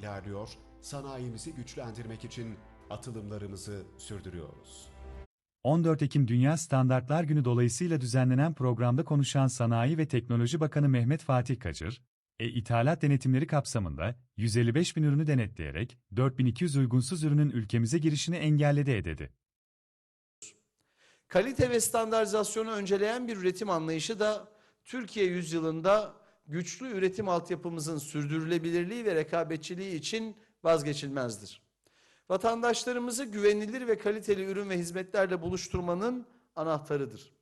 ilerliyor, sanayimizi güçlendirmek için atılımlarımızı sürdürüyoruz. 14 Ekim Dünya Standartlar Günü dolayısıyla düzenlenen programda konuşan Sanayi ve Teknoloji Bakanı Mehmet Fatih Kacır, e-ithalat denetimleri kapsamında 155 bin ürünü denetleyerek 4200 uygunsuz ürünün ülkemize girişini engelledi dedi. Kalite ve standartizasyonu önceleyen bir üretim anlayışı da Türkiye yüzyılında güçlü üretim altyapımızın sürdürülebilirliği ve rekabetçiliği için vazgeçilmezdir. Vatandaşlarımızı güvenilir ve kaliteli ürün ve hizmetlerle buluşturmanın anahtarıdır.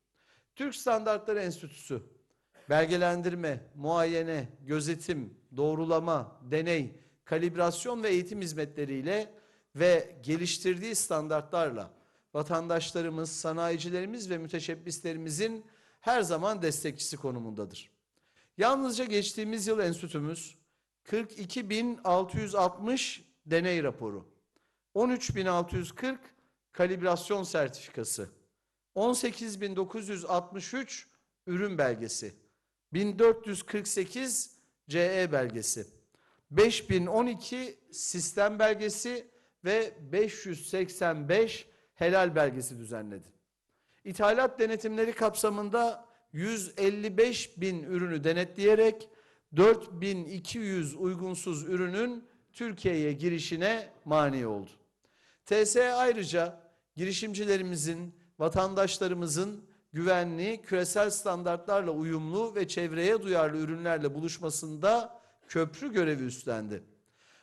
Türk Standartları Enstitüsü belgelendirme, muayene, gözetim, doğrulama, deney, kalibrasyon ve eğitim hizmetleriyle ve geliştirdiği standartlarla vatandaşlarımız, sanayicilerimiz ve müteşebbislerimizin her zaman destekçisi konumundadır. Yalnızca geçtiğimiz yıl enstitümüz 42.660 deney raporu, 13.640 kalibrasyon sertifikası, 18.963 ürün belgesi, 1448 CE belgesi, 5012 sistem belgesi ve 585 helal belgesi düzenledi. İthalat denetimleri kapsamında 155 bin ürünü denetleyerek 4200 uygunsuz ürünün Türkiye'ye girişine mani oldu. TSE ayrıca girişimcilerimizin, vatandaşlarımızın güvenli, küresel standartlarla uyumlu ve çevreye duyarlı ürünlerle buluşmasında köprü görevi üstlendi.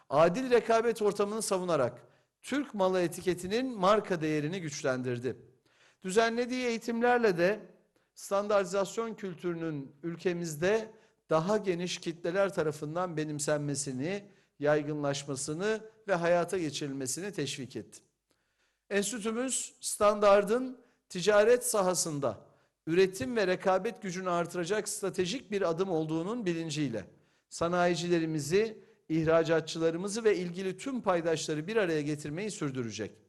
Adil rekabet ortamını savunarak Türk malı etiketinin marka değerini güçlendirdi. Düzenlediği eğitimlerle de standartizasyon kültürünün ülkemizde daha geniş kitleler tarafından benimsenmesini, yaygınlaşmasını ve hayata geçirilmesini teşvik etti. Enstitümüz standardın ticaret sahasında üretim ve rekabet gücünü artıracak stratejik bir adım olduğunun bilinciyle sanayicilerimizi, ihracatçılarımızı ve ilgili tüm paydaşları bir araya getirmeyi sürdürecek.